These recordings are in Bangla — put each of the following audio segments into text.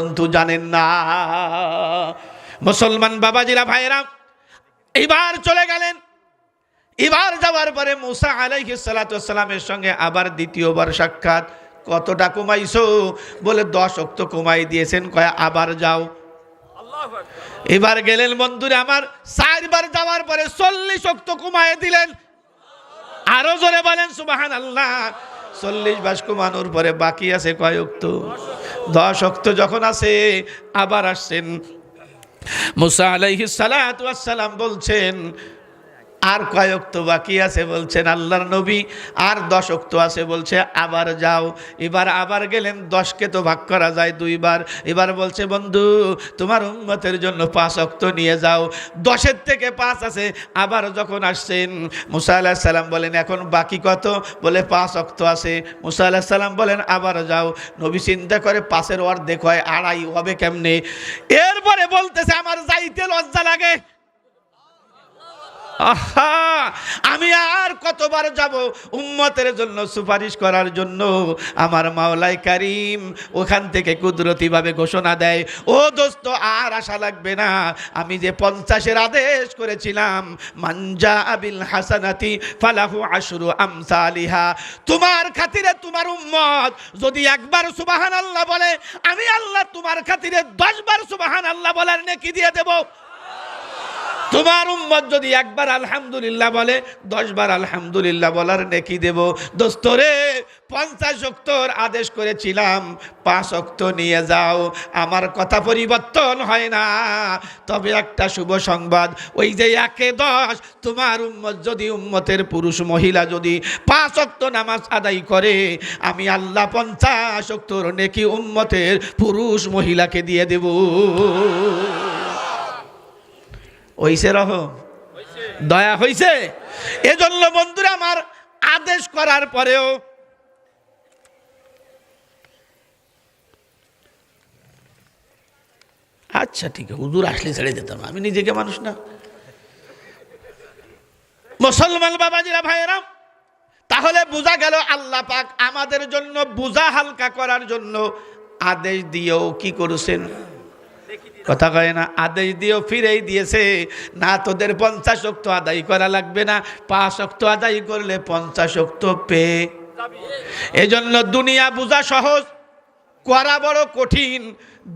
বন্ধু জানেন না। মুসলমান বাবাজিরা ভাইরা এবার চলে গেলেন। এবার যাওয়ার পরে মুসা আলাইহিস সালামের সঙ্গে আবার দ্বিতীয়বার সাক্ষাৎ। কতটা কমাইছো? বলে দশ অক্ত কমাই দিয়েছেন। কয় আবার যাও। এবার গেলেন বন্ধুরে আমার। চারবার যাওয়ার পরে চল্লিশ অক্ত কমায় দিলেন। আরও জোরে বলেন সুবাহান আল্লাহ চল্লিশ বাস মানুর পরে বাকি আছে কয় অক্ত দশ অক্ত যখন আছে, আবার আসছেন। মুসা আলাইহিস সালাম বলছেন আর কয়েক তো বাকি আছে বলছেন আল্লাহর নবী, আর দশক তো আছে বলছে, আবার যাও। এবার আবার গেলেন, দশকে তো ভাগ করা যায় দুইবার। এবার বলছে, বন্ধু, তোমার উন্মতের জন্য পাঁচ অক্ত নিয়ে যাও। দশের থেকে পাঁচ আছে, আবার যখন আসছেন, মুসা আল্লাহ সাল্লাম বলেন, এখন বাকি কত? বলে, পাঁচ অক্ত আছে। মুসা আল্লাহ সাল্লাম বলেন, আবার যাও। নবী চিন্তা করে পাশের অর্ধেক হয়, আড়াই হবে কেমনে? এরপরে বলতেছে, আমার যাইতে লজ্জা লাগে। আমি আর কতবার যাব উম্মতের জন্য সুপারিশ করার জন্য? আমার মাওলাই কারিম ওখান থেকে কুদরতিভাবে ঘোষণা দেয়, ও দোস্ত, আর আশা লাগবে না। আমি যে পঞ্চাশের আদেশ করেছিলাম মানজা আবিল হাসানাতি ফালাহু আশরু আমসালিহা। তোমার খাতিরে তোমার উম্মত যদি একবার সুবাহান আল্লাহ বলে, আমি আল্লাহ তোমার খাতিরে দশবার সুবাহান আল্লাহ বলার নেকি দিয়ে দেবো। তোমার উম্মত যদি একবার আলহামদুলিল্লাহ বলে, দশবার আলহামদুলিল্লাহ বলার নেকি দেব। দোস্তরে পঞ্চাশ অক্তর আদেশ করেছিলাম, পাঁচ অক্ত নিয়ে যাও। আমার কথা পরিবর্তন হয় না। তবে একটা শুভ সংবাদ, ওই যে একে দশ, তোমার উম্মত যদি উম্মতের পুরুষ মহিলা যদি পাঁচ অক্ত নামাজ আদায় করে, আমি আল্লাহ পঞ্চাশ অক্তর নেকি উম্মতের পুরুষ মহিলাকে দিয়ে দেব। হইছে রহম দয়া হইছে। এজন্য বন্ধুরা, আমার আদেশ করার পরেও আচ্ছা ঠিক আছে, হুজুর আসলে ছেড়ে দিতাম আমি নিজেকে মানুষ না। মুসলমান বাবাজিরা, ভাইয়েরা, তাহলে বোঝা গেল আল্লাহ পাক আমাদের জন্য বোঝা হালকা করার জন্য আদেশ দিয়েও কি করেছেন? কথা কয় না, আদেশ দিয়েও ফিরেই দিয়েছে। না তোদের পঞ্চাশ শক্ত আদায় করা লাগবে না, পাঁচ শক্ত আদায় করলে পঞ্চাশ শক্ত পেয়ে এজন্য দুনিয়া বোঝা সহজ, করা বড় কঠিন।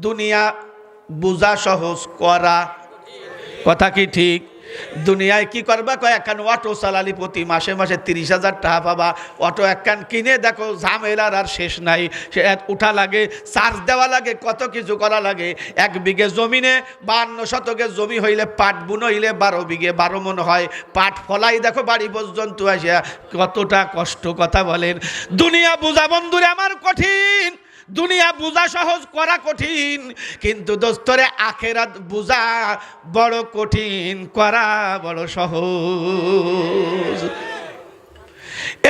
দুনিয়া বোঝা সহজ, করা। কথা কি ঠিক? দুনিয়ায় কি করবা? কয়, একখান অটো চালালি প্রতি মাসে মাসে তিরিশ হাজার টাকা পাবা। অটো একখান কিনে দেখো, ঝামেলার আর শেষ নাই। সে উঠা লাগে চার্জ দেওয়া লাগে, কত কিছু করা লাগে। এক বিঘে জমিনে বান্ন শতকে জমি হইলে পাট বুন হইলে বারো বিঘে, বারো মন হয়। পাট ফলাই দেখো বাড়ি পর্যন্ত আসিয়া কতটা কষ্ট কথা বলেন। দুনিয়া বুঝা বন্ধুরে আমার কঠিন। দুনিয়া বুঝা সহজ করা কঠিন, কিন্তু দোস্তরে আখেরাত বুঝা বড় কঠিন, করা বড় সহজ।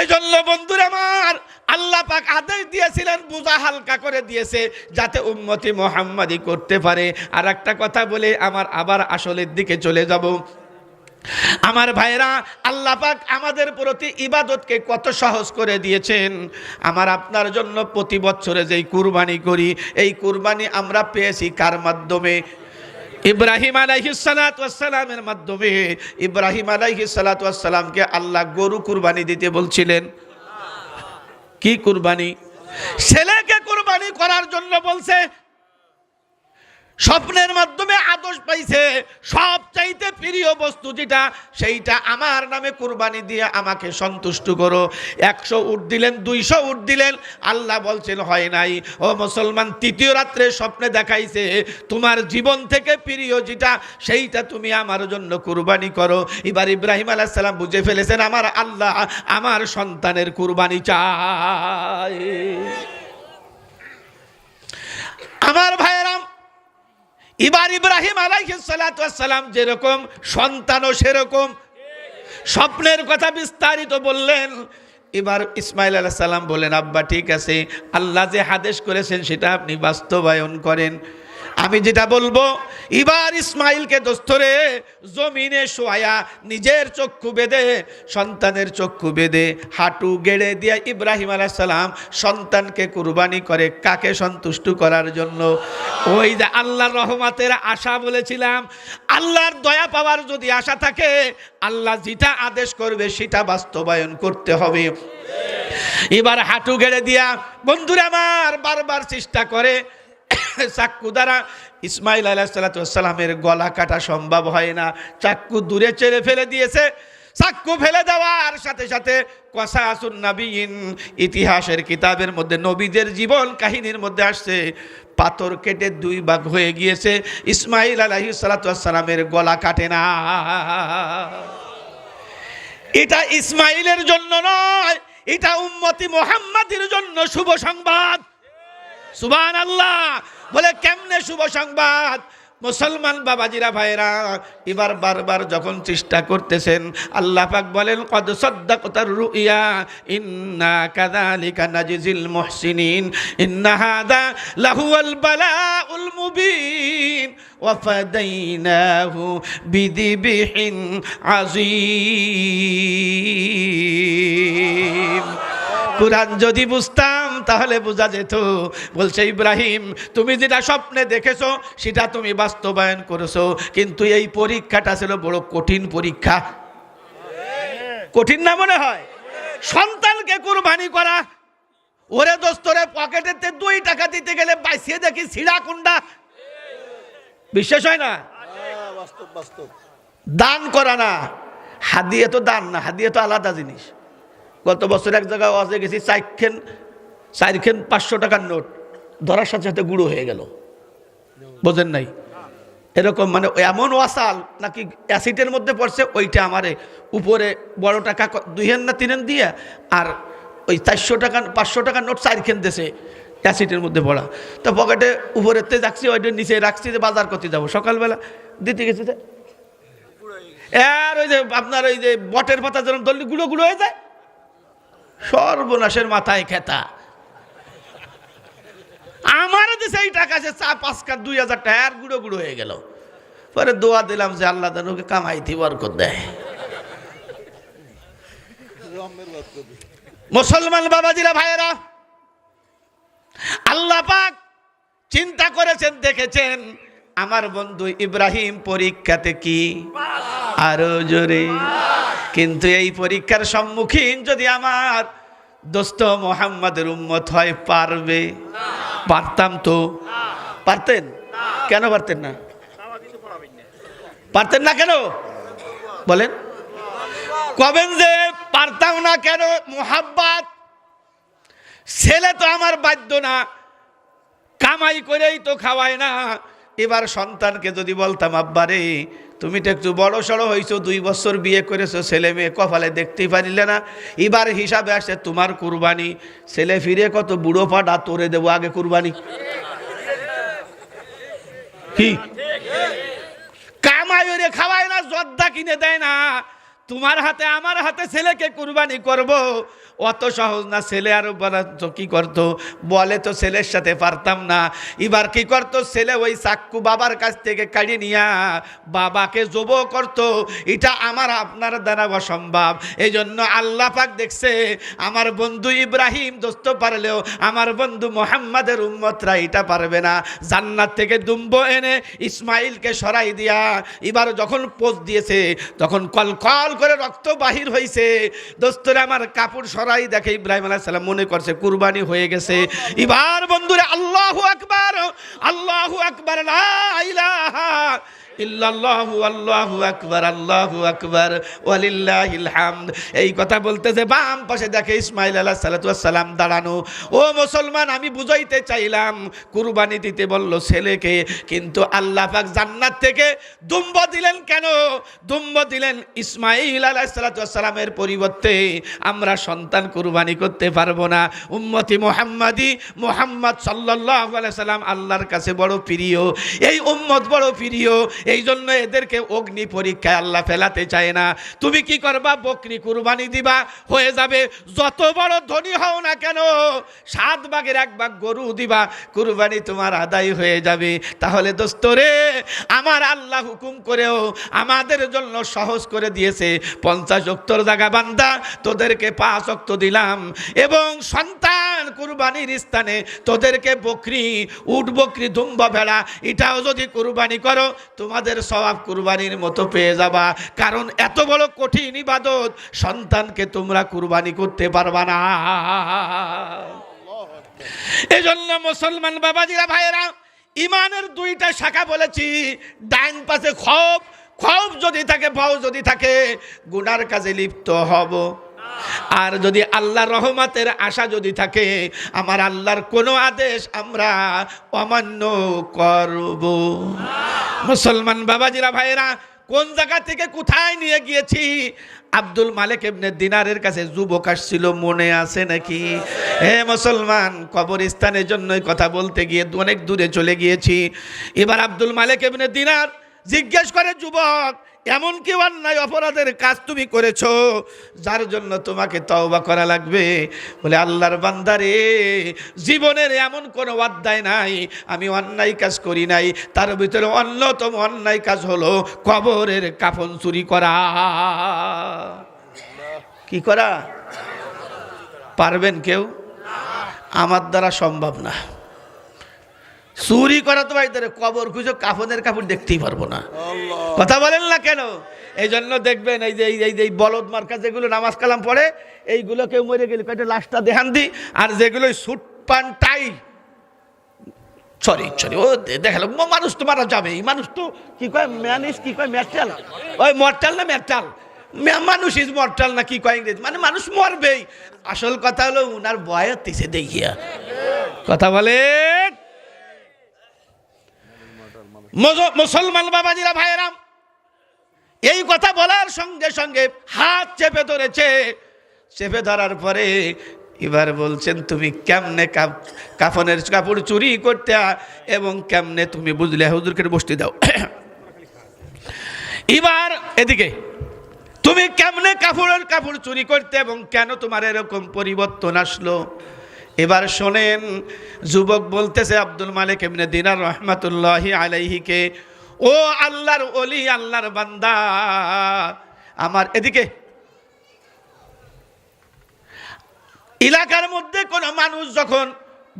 এজন্য বন্ধুরা আমার, আল্লাহ পাক আদেশ দিয়েছিলেন, বুঝা হালকা করে দিয়েছে, যাতে উম্মতি মোহাম্মদি করতে পারে। আর একটা কথা বলে, আমার আবার আসলের দিকে চলে যাব। আমার ভাইরা আল্লাহ পাক আমাদের প্রতি ইবাদতকে কত সহজ করে দিয়েছেন। আমার আপনার জন্য প্রতি বছরে যেই কুরবানি করি, এই কুরবানি আমরা পেয়েছি কার মাধ্যমে? ইব্রাহিম আলাইহিসালামের মাধ্যমে। ইব্রাহিম আলাইহিসালামকে আল্লাহ গরু কুরবানি দিতে বলছিলেন। কি কুরবানি? ছেলেকে কুরবানি করার জন্য বলছে স্বপ্নের মাধ্যমে আদর্শ পাইছে। সব চাইতে প্রিয় বস্তু যেটা, সেইটা আমার নামে কুরবানি দিয়ে আমাকে সন্তুষ্ট করো। একশো উঠ দিলেন, দুইশো উঠ দিলেন, আল্লাহ বলছেন, হয় নাই। ও মুসলমান, তৃতীয় রাত্রে স্বপ্নে দেখাইছে, তোমার জীবন থেকে প্রিয় যেটা, সেইটা তুমি আমার জন্য কুরবানি করো। এবার ইব্রাহিম আলাহ সাল্লাম বুঝে ফেলেছেন, আমার আল্লাহ আমার সন্তানের কুরবানি চায়। আমার ভাইয়েরাম এবার ইব্রাহিম আলাইসালাম যেরকম, সন্তানও সেরকম। স্বপ্নের কথা বিস্তারিত বললেন। এবার ইসমাইল আলাহ সাল্লাম বলেন আব্বা, ঠিক আছে, আল্লাহ যে আদেশ করেছেন সেটা আপনি বাস্তবায়ন করেন। আমি যেটা বলব, এবার ইসমাইলকে দোস্তরে জমিনে শোয়া নিজের চক্ষু বেঁধে, সন্তানের চক্ষু বেঁধে হাঁটু গেড়ে দিয়ে ইব্রাহিম আলাইহিস সালাম সন্তানকে কুরবানি করে কাকে সন্তুষ্ট করার জন্য? ওই যে আল্লাহর রহমতের আশা বলেছিলাম, আল্লাহর দয়া পাওয়ার যদি আশা থাকে, আল্লাহ যেটা আদেশ করবে সেটা বাস্তবায়ন করতে হবে। এবার হাঁটু গেড়ে দিয়া, বন্ধুরা আমার বারবার চেষ্টা করে চাক্কু দ্বারা ইসমাইল আলাহিসাল্লামের গলা কাটা সম্ভব হয় না। চাক্কু দূরে চেড়ে ফেলে দিয়েছে। চাক্কু ফেলে দেওয়ার সাথে সাথে কসাসুন নবীন ইতিহাসের কিতাবের মধ্যে, নবীদের জীবন কাহিনীর মধ্যে আসছে। পাথর কেটে দুই ভাগ হয়ে গিয়েছে। ইসমাইল আলাহি গলা কাটে না। এটা ইসমাইলের জন্য নয়, এটা উম্মতি মোহাম্মদের জন্য শুভ সংবাদ। সুবান আল্লাহ বলে, কেমনে শুভ সংবাদ? মুসলমান বাবাজিরা ভাইরা এবার বারবার যখন চেষ্টা করতেছেন, আল্লাহ পাক বলেন, কদ সদ্দাকতার রুইয়া, ইন্না কাযালিকা নাজিজিল মুহসিনিন, ইন্না হাদা লাহুয়াল বালাউল মুবিন, ওয়া ফাদাইনাহু বিদিবিহিন আযীম। কোরআন যদি বুঝতাম তাহলে বোঝা যেত। বলছে, ইব্রাহিম, তুমি যেটা স্বপ্নে দেখেছ, সেটা তুমি বাস্তবায়ন করেছ। কিন্তু এই পরীক্ষাটা ছিল বড় কঠিন পরীক্ষা। কঠিন না মনে হয়? সন্তানকে কুরবানি করা। ওরে দোস্তরে পকেটেতে দুই টাকা দিতে গেলে বাইসিয়ে দেখি ছিড়া কুন্ডা। বিশ্বাস হয় না? দান করা না। হাদিয়ে তো দান না, হাদিয়ে তো আলাদা জিনিস। গত বছর এক জায়গায় ওয়াজে গেছি, চারখেন চারখেন পাঁচশো টাকার নোট, ধরার সাথে সাথে গুঁড়ো হয়ে গেল। বোঝেন নাই? এরকম মানে এমন ওয়াসাল, নাকি অ্যাসিডের মধ্যে পড়ছে, ওইটা আমারে উপরে বড় টাকা ক- দুই হেন না তিন হেন দিয়ে, আর ওই চারশো টাকা, পাঁচশো টাকার নোট চারখেন দেশে অ্যাসিডের মধ্যে পড়া। তো পকেটে উপরেতে যাচ্ছি ওইটা নিচে রাখছি, যে বাজার করতে যাব। সকালবেলা দিতে গেছি আর ওই যে আপনার ওই যে বটের পাতা যেরকম দল্লি গুঁড়ো গুঁড়ো হয়ে যায়। সর্বনাশের মাথায় খেতা। আমারও যে সেই টাকা আছে, চা পাঁচ কার দুই হাজার টাকা, আর গুঁড়ো গুঁড়ো হয়ে গেল। পরে দোয়া দিলাম যে আল্লাহ যেন ওকে কামাইতে বরকত দেয়। মুসলমান বাবাজিরা, ভাইয়েরা, আল্লাহ পাক চিন্তা করেছেন, দেখেছেন, আমার বন্ধু ইব্রাহিম পরীক্ষাতে কি? আরও জোরে। কিন্তু এই পরীক্ষার সম্মুখীন যদি আমার দোস্ত মোহাম্মদের উম্মত হয়, পারবে। পারতাম তো। পারতেন? কেন পারতেন না? পারতেন না কেন? বলেন। কবেন যে পারতাম না কেন? মোহাব্বাত। ছেলে তো আমার বাধ্য না। কামাই করেই তো খাওয়ায় না। এবার সন্তানকে যদি বলতাম, আব্বারে তুমি তো একটু বড় সড়ো হয়েছো দুই বছর বিয়ে করেছ, ছেলে মেয়ে কপালে দেখতেই পারিলে না। এবার হিসাবে আসে তোমার কুরবানি। ছেলে ফিরে কত বুড়ো পাটা তোরে দেবো আগে কুরবানি। কি? কামাই খাওয়ায় না, জর্দা কিনে দেয় না। তোমার হাতে, আমার হাতে ছেলেকে কুরবানি করব। অত সহজ না, ছেলে আরও বরাদ্দ কি করতো? বলে তো ছেলের সাথে পারতাম না। এবার কি করতো? ছেলে ওই চাক্কু বাবার কাছ থেকে কাড়ি নিয়া বাবাকে জব করতো। এটা আমার, আপনার দ্বারা অসম্ভব। এই জন্য আল্লাহ পাক দেখছে, আমার বন্ধু ইব্রাহিম দোস্ত পারলেও আমার বন্ধু মোহাম্মদের উম্মতরা এটা পারবে না। জান্নাত থেকে দুম্ব এনে ইসমাইলকে সরাই দিয়া, এবার যখন পোজ দিয়েছে, তখন কল কল করে রক্ত বাহির হয়েছে দোস্তরে, আমার কাপড় সরাই দেখে ইব্রাহিম আলাহ সাল্লাম মনে করছে, কুরবানি হয়ে গেছে। এবার বন্ধুরে, আল্লাহ আকবার, আল্লাহু আকবার, লা ইল্লাল্লাহু, আল্লাহু আকবার আল্লাহু আকবার এই কথা বলতেছে বাম পাশে দেখে ইসমাইল আলাইহিস সালাতু সালাম দাঁড়ানো। ও মুসলমান, আমি বুঝাইতে চাইলাম, কুরবানি দিতে বলল ছেলেকে, কিন্তু আল্লাহ পাক জান্নাত থেকে দুম্ব দিলেন কেন? দুম্ব দিলেন ইসমাইল আলাইহিস সালাতু সালামের পরিবর্তে, আমরা সন্তান কুরবানি করতে পারব না। উম্মতি মোহাম্মদি, মোহাম্মদ আলাইহি সাল্লাম আল্লাহর কাছে বড় প্রিয়। এই উম্মত বড় প্রিয়। এই জন্য এদেরকে অগ্নি পরীক্ষায় আল্লাহ ফেলাতে চায় না। তুমি কি করবা? বকরি কুরবানি দিবা, হয়ে যাবে। যত বড় ধনী হও না কেন, সাত ভাগের এক ভাগ গরু দিবা, কুরবানি তোমার আদায় হয়ে যাবে। তাহলে দোস্তরে আমার আল্লাহ হুকুম করেও আমাদের জন্য সহজ করে দিয়েছে। পঞ্চাশ অক্তর জায়গা বান্দা, তোদেরকে পাঁচ অক্ত দিলাম। এবং সন্তান কুরবানির স্থানে তোদেরকে বকরি, উট বকরি, দুম্বা ভেড়া, এটাও যদি কুরবানি করো, তোমাদের স্বভাব কুরবানির মতো পেয়ে যাবা। কারণ এত বড় কঠিন ইবাদত, সন্তানকে তোমরা কুরবানি করতে পারবা না। এজন্য মুসলমান বাবাজিরা, ভাইয়েরা, ইমানের দুইটা শাখা বলেছি। ডাইন পাশে খব খব যদি থাকে ভাও যদি থাকে, গুনার কাজে লিপ্ত হব। আর যদি আল্লাহর রহমতের আশা যদি থাকে, আমার আল্লাহর কোনো আদেশ আমরা অমান্য করব। মুসলমান বাবাজিরা, ভাইয়েরা, কোন জায়গা থেকে কোথায় নিয়ে গিয়েছি? আব্দুল মালিক এমনি দিনারের কাছে যুবক আসছিল, মনে আছে নাকি? হে মুসলমান, কবরস্থানের জন্যই কথা বলতে গিয়ে অনেক দূরে চলে গিয়েছি। এবার আব্দুল মালিক এমনি দিনার জিজ্ঞেস করে যুবক এমন কি অন্যায় অপরাধের কাজ তুমি করেছ, যার জন্য তোমাকে তওবা করা লাগবে। বলে, আল্লাহর বান্দারে, জীবনের এমন কোনো অধ্যায় নাই, আমি অন্যায় কাজ করি নাই, তার ভিতরে অন্যতম অন্যায় কাজ হলো কবরের কাফন চুরি করা। কি করা? পারবেন কেউ? আমার দ্বারা সম্ভব না। চুরি করা তো ভাই কবর খুঁজো কাফনের কাপড় দেখতেই পারব না। কথা বলেন না কেন? এই জন্য দেখবেন এই যে এই যে- এই বলদ মার্কা যেগুলো নামাজ কালাম পড়ে এইগুলো কেউ মরে গেলে কয়টা লাশটা দেখান দি আর যেগুলো সুট পান টাই সরি সরি ও দেখাল মানুষ তো মারা যাবে মানুষ তো কি কয় ম্যানিস কি কয় ম্যাটাল ওই মর্টাল না ম্যাটাল মানুষ ইজ মর্টাল না কি কয় ইংরেজি? মানে মানুষ মরবেই। আসল কথা হলো উনার বয়স তিসে দেখিয়া। কথা বলেন? মজ- মুসলমান বাবাজিরা, ভাইয়েরাম, এই কথা বলার সঙ্গে সঙ্গে হাত চেপে ধরেছে। চেপে ধরার পরে এবার বলছেন, তুমি কেমনে কাফনের কাপড় চুরি করতে এবং কেমনে তুমি বুঝলে? হুজুরকে বসতে দাও। এবার এদিকে, তুমি কেমনে কাপড়ের কাপড় চুরি করতে এবং কেন তোমার এরকম পরিবর্তন আসলো? এবার শোনেন, যুবক বলতেছে আব্দুল মালিক এমনি দিনার রহমাতুল্লাহ আলাইহিকে, ও আল্লাহর অলি আল্লাহর বান্দা, আমার এদিকে এলাকার মধ্যে কোনো মানুষ যখন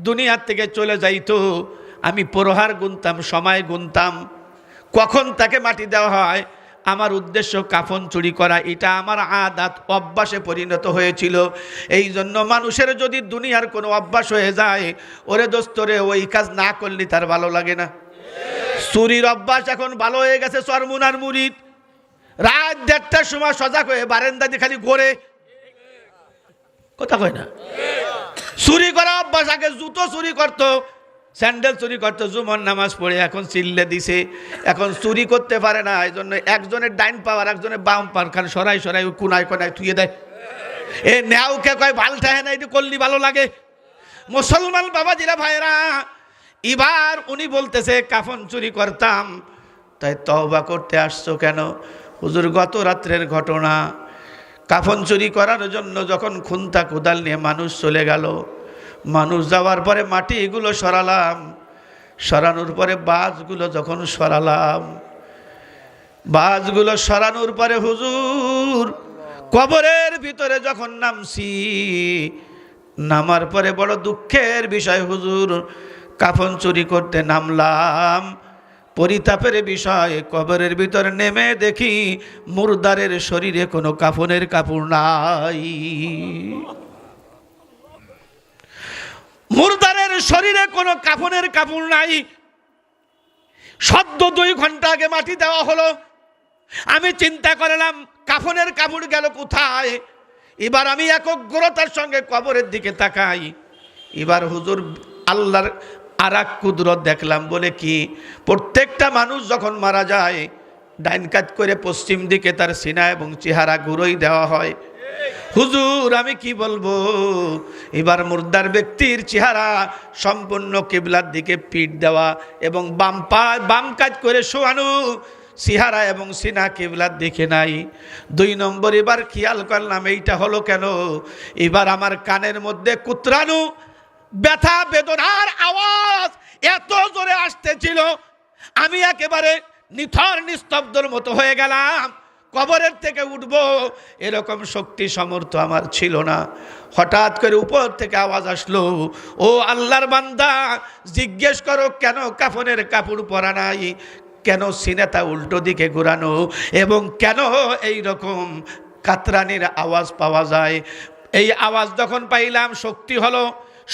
দুনিয়ার থেকে চলে যাইতো, আমি প্রহার গুনতাম, সময় গুনতাম, কখন তাকে মাটি দেওয়া হয় আমার উদ্দেশ্য কাফন চুরি করা, এটা আমার আদাত, অভ্যাসে পরিণত হয়েছিল। এই জন্য মানুষের যদি দুনিয়ার কোনো অভ্যাস হয়ে যায়, ওরে দোস্তরে ওই কাজ না করলে তার ভালো লাগে না। চুরির অভ্যাস এখন ভালো হয়ে গেছে চরমুনার মুরিদ। রাত দেড়টার সময় সজাগ হয়ে বারেন্দা দিয়ে খালি ঘোরে। কথা কয় না? চুরি করা অভ্যাস, আগে জুতো চুরি করতো স্যান্ডেল চুরি করতো জুমন নামাজ পড়ে, এখন চিল্লে দিছে, এখন চুরি করতে পারে না এই জন্য একজনের ডাইন পাওয়ার, একজনের বাম পাওয়ার, খান সরাই সরাই কোনায় কোনায় থুয়ে দেয়। এ নেওকে কয় ভালটা হ্যাঁ না এটা করলি ভালো লাগে। মুসলমান বাবাজিরা ভাইরা এবার উনি বলতেছে, কাফন চুরি করতাম, তাই তওবা করতে আসছো কেন? হুজুর, গত রাত্রের ঘটনা। কাফন চুরি করার জন্য যখন খুন্তা কোদাল নিয়ে মানুষ চলে গেল মানুষ যাওয়ার পরে মাটি এগুলো সরালাম। সরানোর পরে বাজগুলো যখন সরালাম বাজগুলো সরানোর পরে হুজুর কবরের ভিতরে যখন নামছি, নামার পরে বড় দুঃখের বিষয় হুজুর, কাফন চুরি করতে নামলাম। পরিতাপের বিষয়, কবরের ভিতরে নেমে দেখি মুরদারের শরীরে কোনো কাফনের কাপড় নাই। মুরদারের শরীরে কোনো কাফনের কাপড় নাই। সদ্য দুই ঘণ্টা আগে মাটি দেওয়া হলো। আমি চিন্তা করলাম, কাফনের কাপড় গেল কোথায়? এবার আমি একগ্রতার সঙ্গে কবরের দিকে তাকাই। এবার হুজুর আল্লাহর আর কুদরত দেখলাম বলে কি, প্রত্যেকটা মানুষ যখন মারা যায়, ডাইন কাজ করে পশ্চিম দিকে তার সিনা এবং চেহারা ঘুরোই দেওয়া হয়। হুজুর, আমি কি বলব? এবার মুর্দার ব্যক্তির চেহারা সম্পূর্ণ কেবলার দিকে পিঠ দেওয়া এবং বাম পা, বাম কাজ করে শোয়ানো। সিহারা এবং সিনা কেবলার দিকে নাই। দুই নম্বর, এবার খেয়াল করলাম এইটা হলো কেন? এবার আমার কানের মধ্যে কুতরানু ব্যথা, বেদনার আওয়াজ এত জোরে আসতেছিল। আমি একেবারে নিথর, নিস্তব্ধর মতো হয়ে গেলাম। কবরের থেকে উঠব, এরকম শক্তি সমর্থ আমার ছিল না। হঠাৎ করে উপর থেকে আওয়াজ আসলো, ও আল্লাহর বান্দা, জিজ্ঞেস করো কেন কাফনের কাপড় পরা নাই? কেন সিনেতা উল্টো দিকে ঘুরানো? এবং কেন এই রকম কাতরানির আওয়াজ পাওয়া যায়? এই আওয়াজ যখন পাইলাম, শক্তি হলো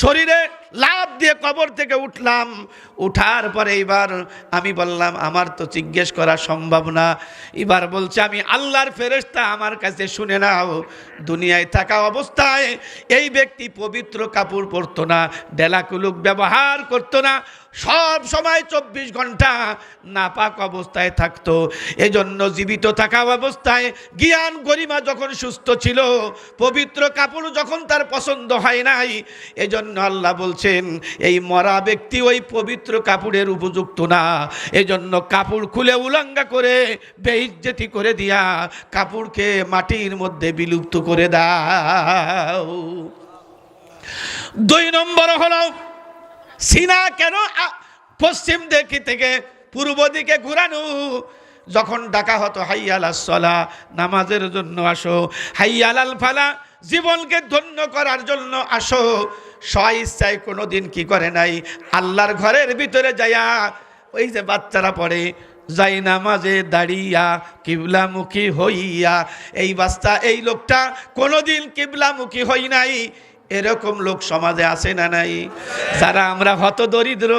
শরীরে লাভ দিয়ে কবর থেকে উঠলাম। উঠার পরে এবার আমি বললাম, আমার তো জিজ্ঞেস করা সম্ভব না। এবার বলছে, আমি আল্লাহর ফেরেশতা, আমার কাছে শুনে নাও, দুনিয়ায় থাকা অবস্থায় এই ব্যক্তি পবিত্র কাপড় পরতো না ডেলাকুলুক ব্যবহার করতো না, সব সময় চব্বিশ ঘণ্টা নাপাক অবস্থায় থাকতো। এজন্য জীবিত থাকা অবস্থায় জ্ঞান গরিমা যখন সুস্থ ছিল, পবিত্র কাপড় যখন তার পছন্দ হয় নাই, এজন্য আল্লাহ বলছেন, এই মরা ব্যক্তি ওই পবিত্র কাপড়ের উপযুক্ত না। এজন্য কাপড় খুলে উলঙ্গা করে বেইজ্জতি করে দিয়া কাপড়কে মাটির মধ্যে বিলুপ্ত করে দাও। দুই নম্বর হলো, সিনা কেন পশ্চিম দিকে থেকে পূর্ব দিকে ঘুরানো? যখন ডাকা হতো, হাইয়াল সলা নামাজের জন্য আসো। হাইয়াল আল ফালা, জীবনকে ধন্য করার জন্য আসো। স্ব ইচ্ছায় কোনো দিন কি করে নাই? আল্লাহর ঘরের ভিতরে যাইয়া ওই যে বাচ্চারা পড়ে, যাই নামাজে দাঁড়িয়া কিবলামুখী হইয়া, এই বাচ্চা, এই লোকটা কোনোদিন কিবলামুখী হই নাই। এরকম লোক সমাজে আছে না নাই? যারা আমরা হত দরিদ্র,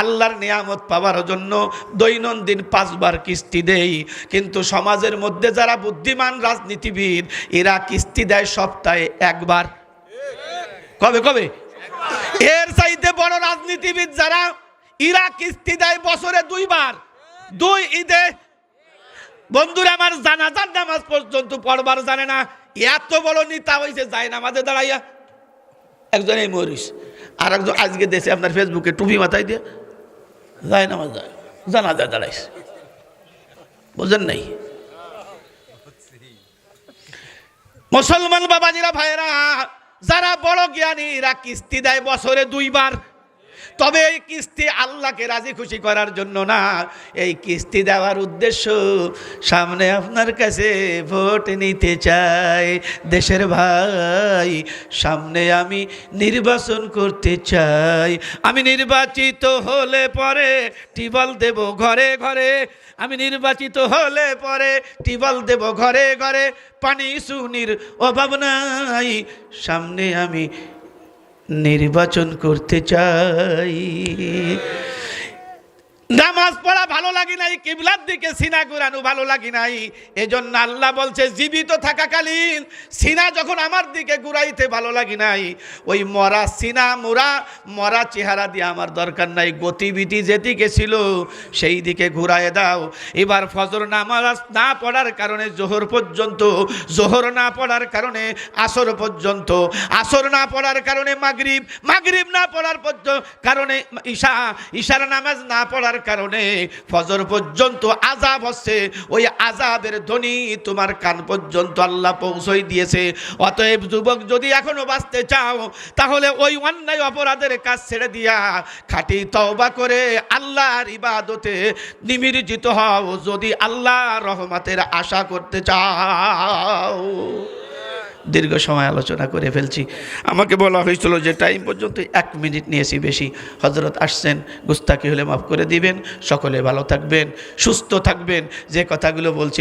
আল্লাহর নিয়ামত পাওয়ার জন্য দৈনন্দিন পাঁচবার কিস্তি দেই। কিন্তু সমাজের মধ্যে যারা বুদ্ধিমান রাজনীতিবিদ, এরা কিস্তি দেয় সপ্তাহে একবার। কবে কবে? এর চাইতে বড় রাজনীতিবিদ যারা ইরা কিস্তি দেয় বছরে দুইবার। দুই ঈদে। বন্ধুরা, আমার জানাজার নামাজ পর্যন্ত পড়বার জানে না। এত বড় নেতা হয়েছে যায় নামাজে দাঁড়াইয়া। একজন এই মরিস। আর একজন আজকে দেশে আপনার ফেসবুকে টুপি মাথায় দিয়ে যায় নামাজ জানা যায় দাঁড়াইস। বুঝলেন নাই? মুসলমান বাবাজিরা ভাইরা যারা বড় জ্ঞানীরা কিস্তি দেয় বছরে দুইবার তবে এই কিস্তি আল্লাহকে রাজি খুশি করার জন্য না। এই কিস্তি দেওয়ার উদ্দেশ্য সামনে আপনার কাছে ভোট নিতে চাই। দেশের ভাই, সামনে আমি নির্বাচন করতে চাই। আমি নির্বাচিত হলে পরে টিবল দেব ঘরে ঘরে। আমি নির্বাচিত হলে পরে টিবল দেব ঘরে ঘরে। পানি সুনির অভাব নাই। সামনে আমি নির্বাচন করতে চাই। নামাজ পড়া ভালো লাগে নাই, কিবলার দিকে সিনা ঘুরানো ভালো লাগে নাই। এজন্য আল্লাহ বলছে, জীবিত থাকাকালীন সিনা যখন আমার দিকে ঘুরাইতে ভালো লাগে নাই, ওই মরা সিনা, মোরা, মরা চেহারা দিয়ে আমার দরকার নাই। গতিবিধি যেদিকে ছিল, সেই দিকে ঘুরায় দাও। এবার ফজর নামাজ না পড়ার কারণে, জোহর পর্যন্ত, জোহর না পড়ার কারণে, আসর পর্যন্ত, আসর না পড়ার কারণে মাগরিব মাগরিব না পড়ার পর্যন্ত কারণে ঈশা, ঈশার নামাজ না পড়ার কারণে ফজর পর্যন্ত আজাব হচ্ছে। ওই আজাবের ধ্বনি তোমার কান পর্যন্ত আল্লাহ পৌঁছই দিয়েছে। অতএব যুবক যদি এখনও বাঁচতে চাও, তাহলে ওই অন্যায় অপরাধের কাজ ছেড়ে দিয়া খাটি তওবা করে আল্লাহর ইবাদতে নিমির্জিত হও। যদি আল্লাহ রহমতের আশা করতে চাও। দীর্ঘ সময় আলোচনা করে ফেলছি। আমাকে বলা হয়েছিল যে টাইম পর্যন্ত এক মিনিট নিয়েছি বেশি। হজরত আসছেন গুস্তাকি হলে মাফ করে দিবেন, সকলে ভালো থাকবেন, সুস্থ থাকবেন, যে কথাগুলো বলছি